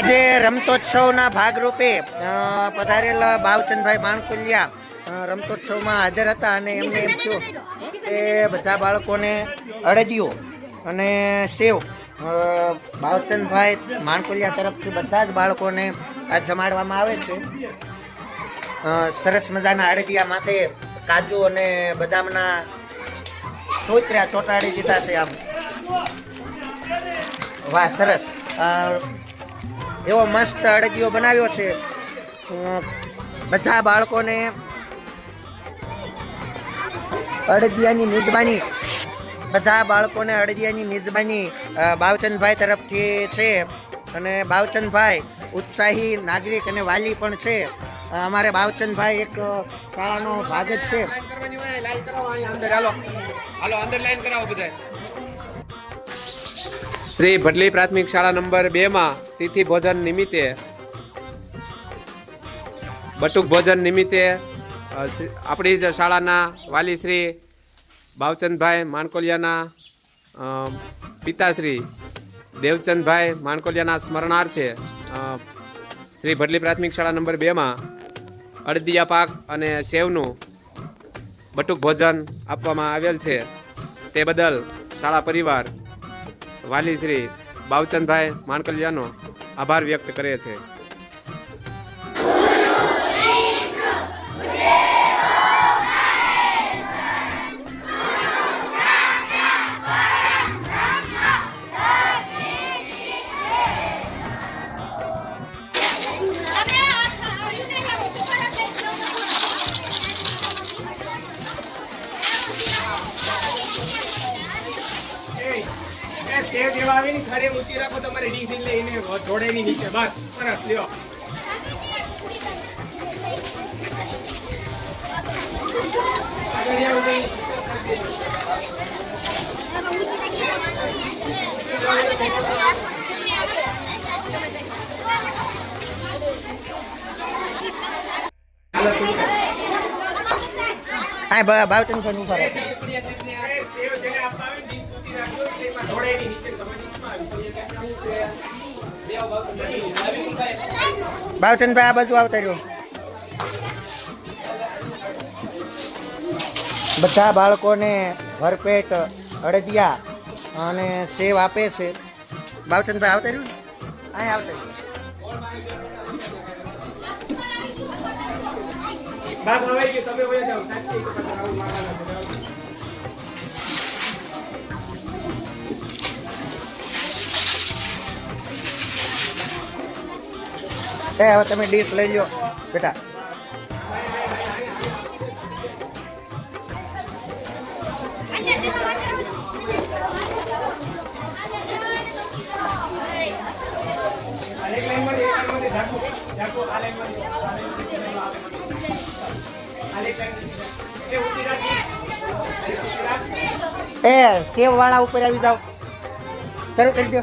આજે રમતોત્સવના ભાગરૂપે પધારેલા ભાવચંદભાઈ માણકુલિયા રમતોત્સવમાં હાજર હતા અને એમને એમ થયું કે બધા બાળકોને અડદિયો અને સેવ ભાવચંદભાઈ માણકુલિયા તરફથી બધા જ બાળકોને આ જમાડવામાં આવે છે. સરસ મજાના અડદિયા માથે કાજુ અને બદામના સોતર્યા ચોંટાડી દીધા છે આમ. વાહ, સરસ. એવો મસ્ત અડદિયો બનાવ્યો છે. બધા બાળકોને અડદિયાની મિજબાની, બધા બાળકોને અડદિયાની મિજબાની બાવચંદભાઈ તરફથી છે અને બાવચંદભાઈ ઉત્સાહી નાગરિક અને વાલી પણ છે. અમારે બાવચંદભાઈ એક શાળાનો ભાગ જ છે. હાલો, અંદર લાઈન કરાવો બધાય. શ્રી ભડલી પ્રાથમિક શાળા નંબર બે માં તિથિ ભોજન નિમિત્તે, બટુક ભોજન નિમિત્તે આપણી જ શાળાના વાલી શ્રી ભાવચંદભાઈ માણકોલિયાના પિતાશ્રી દેવચંદભાઈ માણકોલિયાના સ્મરણાર્થે શ્રી ભટલી પ્રાથમિક શાળા નંબર બેમાં અડદિયા પાક અને સેવનું બટુક ભોજન આપવામાં આવેલ છે. તે બદલ શાળા પરિવાર વાલી શ્રી બાવચંદભાઈ માણકલિયાનો આભાર વ્યક્ત કરે છે આવે ખડે ઊંચી રાખો, તમારે ડીશ લઈને જોડે ની નીચે બસ, સરસ, લ્યો આગળ આવો ભાઈ. હા ભાવચંદભાઈ આ બાજુ આવતા રહ્યો. બધા બાળકોને ભરપેટ અડદિયા અને સેવ આપે છે. ભાવચંદભાઈ આવતા રહ્યું અહીં આવતા રહ્યું. એ, હવે તમે ડીશ લઈ લો બેટા. એ સેવ વાળા ઉપર આવી જાઓ શરૂ કરી દો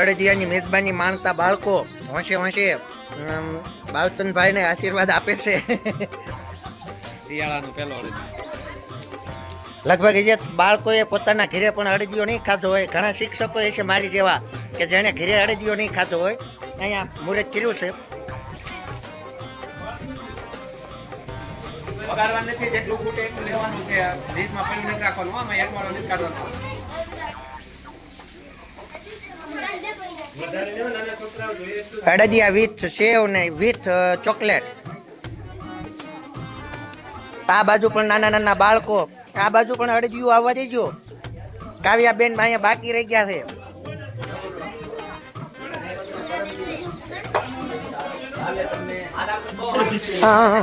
અડદિયાની મેજબાની માણતા બાળકો હોંશે હોંશે બાલચંદભાઈને આશીર્વાદ આપે છે. શિયાળાનો પહેલો લગભગ જે બાળકોએ પોતાના ઘરે પણ અડદિયો નહીં ખાધો હોય. ઘણા શિક્ષકો એ છે મારી જેવા કે જેણે ઘરે અડદિયો નહીં ખાધો હોય અહીંયા મુહૂર્ત કર્યું છે. વગાડવાનું નથી જેટલું ખૂટે એટલું લેવાનું છે. ડીશમાં પડી નથી રાખવાનું. આમાં એક વાળો નથી કાઢવાનો વધારે લેવો, નાના છોકરાઓ જોઈએ એટલું જ. અડદિયા વિથ, સેવ ને વિથ ચોકલેટ. આ બાજુ પણ નાના નાના બાળકો, આ બાજુ પણ અડદિયું આવવા દેજો. કાવ્યા બેન અહીંયા બાકી રહી ગયા છે. હા હા.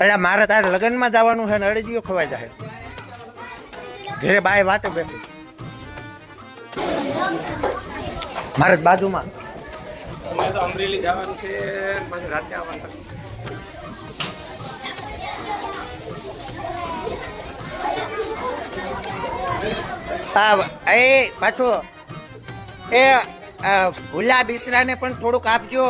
એટલે મારે તારે લગ્નમાં જવાનું છે ને અડદીઓ ખવાઈ જાય. ઘરે બાય વાટે બેઠી. મારે બાજુમાં. હા એ, પાછો, એ ભૂલા બિસરાને પણ થોડુંક આપજો.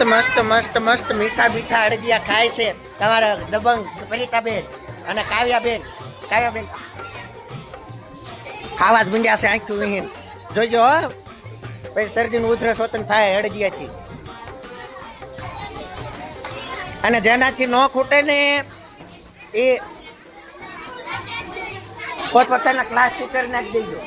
મસ્ત મસ્ત મસ્ત મસ્ત મીઠા મીઠા અડદિયા ખાય છે. તમારા દબંગ પરિતાબેન અને કાવ્યાબેન. કાવ્યાબેન. ખાવા જ મૂંડ્યા છે આંખ્યું વિહીન. જોજો પછી શરદીનું ઉધરસ વતન થાય અડદિયાથી અને જેનાથી ન ખૂટે ને એ પોતપોતાના ક્લાસ ટીચર નાખી દેજો.